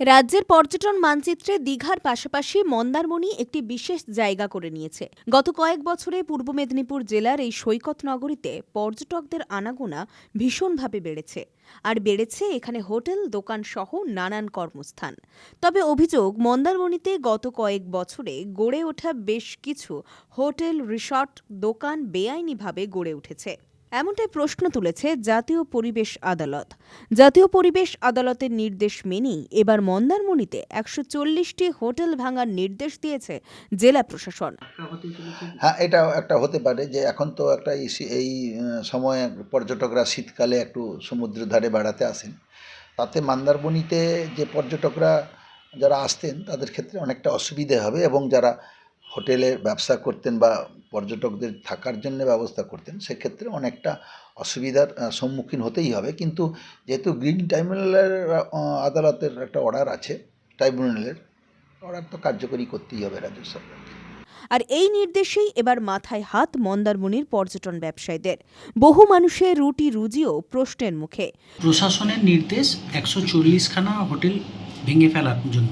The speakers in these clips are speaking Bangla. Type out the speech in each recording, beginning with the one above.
রাজ্যের পর্যটন মানচিত্রে দীঘার পাশাপাশি মন্দারমণি একটি বিশেষ জায়গা করে নিয়েছে। গত কয়েক বছরে পূর্ব মেদিনীপুর জেলার এই সৈকত নগরীতে পর্যটকদের আনাগোনা ভীষণভাবে বেড়েছে। আর বেড়েছে এখানে হোটেল, দোকান সহ নানান কর্মস্থান। তবে অভিযোগ, মন্দারমণিতে গত কয়েক বছরে গড়ে ওঠা বেশ কিছু হোটেল, রিসর্ট, দোকান বেআইনিভাবে গড়ে উঠেছে। এমনটাই প্রশ্ন তুলেছে জাতীয় পরিবেশ আদালত। জাতীয় পরিবেশ আদালতের নির্দেশ মেনেই এবার মন্দারমণিতে একশো চল্লিশটি হোটেল ভাঙার নির্দেশ দিয়েছে জেলা প্রশাসন। হ্যাঁ এটা একটা হতে পারে যে এখন তো একটা এই সময় পর্যটকরা শীতকালে একটু সমুদ্রের ধারে বেড়াতে আসেন। তাতে মন্দারমণিতে যে পর্যটকরা যারা আসতেন তাদের ক্ষেত্রে অনেকটা অসুবিধে হবে এবং যারা হোটেলে ব্যবসা করতেন বা পর্যটকদের থাকার জন্য ব্যবস্থা করতেন সেক্ষেত্রে অনেকটা অসুবিধার সম্মুখীন হতেই হবে। কিন্তু যেহেতু গ্রিন ট্রাইব্যুনালের আদালতের একটা অর্ডার আছে ট্রাইব্যুনালের অর্ডার তো কার্যকরী করতেই হবে রাজ্য সরকার আর এই নির্দেশেই এবার মাথায় হাত মন্দারমণির পর্যটন ব্যবসায়ীদের। বহু মানুষের রুটি রুজিও প্রশ্নের মুখে। প্রশাসনের নির্দেশ একশো চল্লিশখানা হোটেল ভেঙে ফেলার জন্য।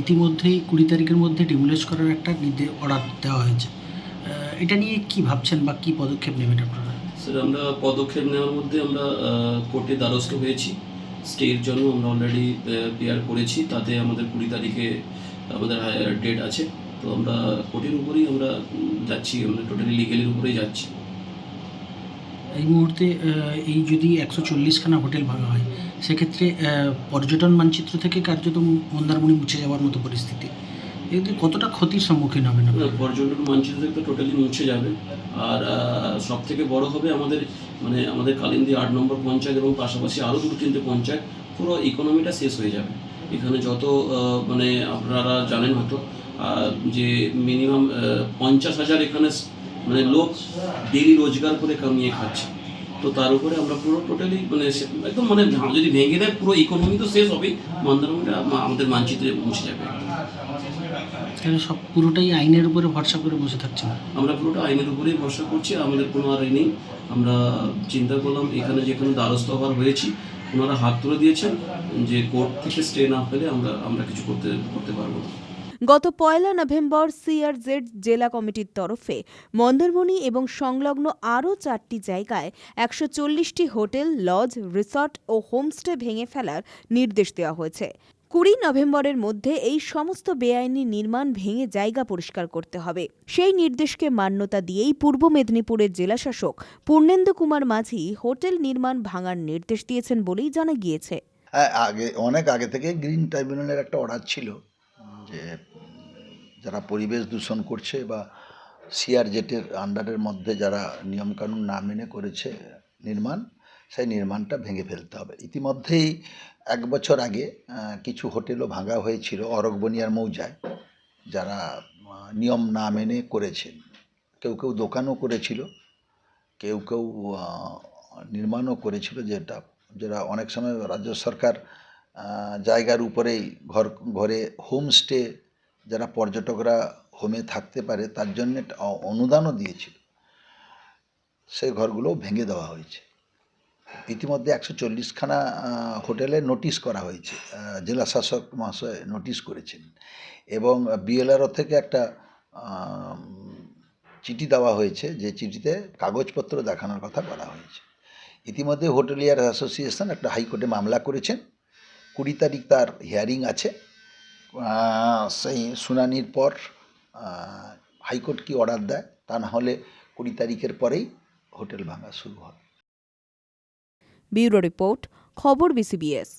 ইতিমধ্যেই কুড়ি তারিখের মধ্যে ডিমোলিশ করার একটা নির্দেশ, অর্ডার দেওয়া হয়েছে। এটা নিয়ে কি ভাবছেন বা কি পদক্ষেপ নেবেন আপনারা? স্যার, আমরা পদক্ষেপ নেওয়ার মধ্যে আমরা কোর্টে দ্বারস্থ হয়েছি। স্টের জন্য আমরা অলরেডি পেয়ার করেছি। তাতে আমাদের কুড়ি তারিখে আমাদের ডেট আছে। তো আমরা কোর্টের উপরেই আমরা যাচ্ছি, আমরা টোটালি লিগেলের উপরেই যাচ্ছি। এই মুহূর্তে এই যদি একশো চল্লিশখানা হোটেল ভাঙা হয়, সেক্ষেত্রে পর্যটন মানচিত্র থেকে কার্যত মন্দারমণি মুছে যাওয়ার মতো পরিস্থিতি। এতে কতটা ক্ষতির সম্মুখীন হবে না? পর্যটন মানচিত্র থেকে টোটালি মুছে যাবে। আর সব থেকে বড় হবে আমাদের মানে আমাদের কালিন্দি আট নম্বর পঞ্চায়েত এবং পাশাপাশি আরও দুটো তিনটে পঞ্চায়েত, পুরো ইকোনমিটা শেষ হয়ে যাবে। এখানে যত মানে আপনারা জানেন হয়তো যে মিনিমাম পঞ্চাশ হাজার এখানে মানে লোক ডেলি রোজগার করে কামিয়ে খাচ্ছে। তো তার উপরে আমরা পুরো টোটালি মানে একদম মানে যদি ভেঙে দেয় পুরো ইকোনমি তো শেষ হবেই। মন্দারমণিটা আমা- আমাদের মানচিত্রে পৌঁছে যাবে। তাহলে সব পুরোটাই আইনের উপরে ভরসা করে বসে থাকছেন? আমরা পুরোটা আইনের উপরেই ভরসা করছি আমাদের কোনো আর নেই। আমরা চিন্তা করলাম এখানে যেখানে দ্বারস্থ হওয়ার হয়েছি। ওনারা হাত তুলে দিয়েছেন যে কোর্ট থেকে স্টে না পেলে আমরা আমরা কিছু করতে করতে পারব না। গত পয়লা নভেম্বর সিআরজেড জেলা কমিটির তরফে মন্দারমণি এবং সংলগ্ন আরও চারটি জায়গায় একশো চল্লিশটি হোটেল, লজ, রিসর্ট ও হোমস্টে ভেঙে ফেলার নির্দেশ দেওয়া হয়েছে। কুড়ি নভেম্বরের মধ্যে এই সমস্ত বেআইনি নির্মাণ ভেঙে জায়গা পরিষ্কার করতে হবে। সেই নির্দেশকে মান্যতা দিয়েই পূর্ব মেদিনীপুরের জেলাশাসক পূর্ণেন্দু কুমার মাঝি হোটেল নির্মাণ ভাঙার নির্দেশ দিয়েছেন বলেই জানা গিয়েছে। আগে, অনেক আগে থেকে গ্রিন ট্রাইব্যুনালের একটা অর্ডার ছিল। যে, যারা পরিবেশ দূষণ করছে বা সিআর জেটের আন্ডারের মধ্যে যারা নিয়মকানুন না মেনে করেছে নির্মাণ, সেই নির্মাণটা ভেঙে ফেলতে হবে। ইতিমধ্যেই এক বছর আগে কিছু হোটেলও ভাঙা হয়েছিল অরকবনিয়ার মৌজায়, যারা নিয়ম না মেনে করেছেন। কেউ কেউ দোকানও করেছিল, কেউ কেউ নির্মাণও করেছিল, যেটা যেটা অনেক সময় রাজ্য সরকার জায়গার উপরেই ঘর, ঘরে হোমস্টে যারা পর্যটকরা হোমে থাকতে পারে, তার জন্য অনুদানও দিয়েছিল। সেই ঘরগুলোও ভেঙে দেওয়া হয়েছে। ইতিমধ্যে একশো চল্লিশখানা হোটেলে নোটিশ করা হয়েছে। জেলা শাসক মহাশয় নোটিশ করেছেন। এবং বিএলআরও থেকে একটা চিঠি দেওয়া হয়েছে, যে চিঠিতে কাগজপত্র দেখানোর কথা বলা হয়েছে। ইতিমধ্যে হোটেলিয়ার অ্যাসোসিয়েশন একটা হাইকোর্টে মামলা করেছেন। কুড়ি তারিখ তার হিয়ারিং আছে। সেই শুনানির পর হাইকোর্ট কি অর্ডার দেয়? তা না হলে কুড়ি তারিখের পরেই হোটেল ভাঙা শুরু হয়। ব্যুরো রিপোর্ট, খবর বিসিবিএস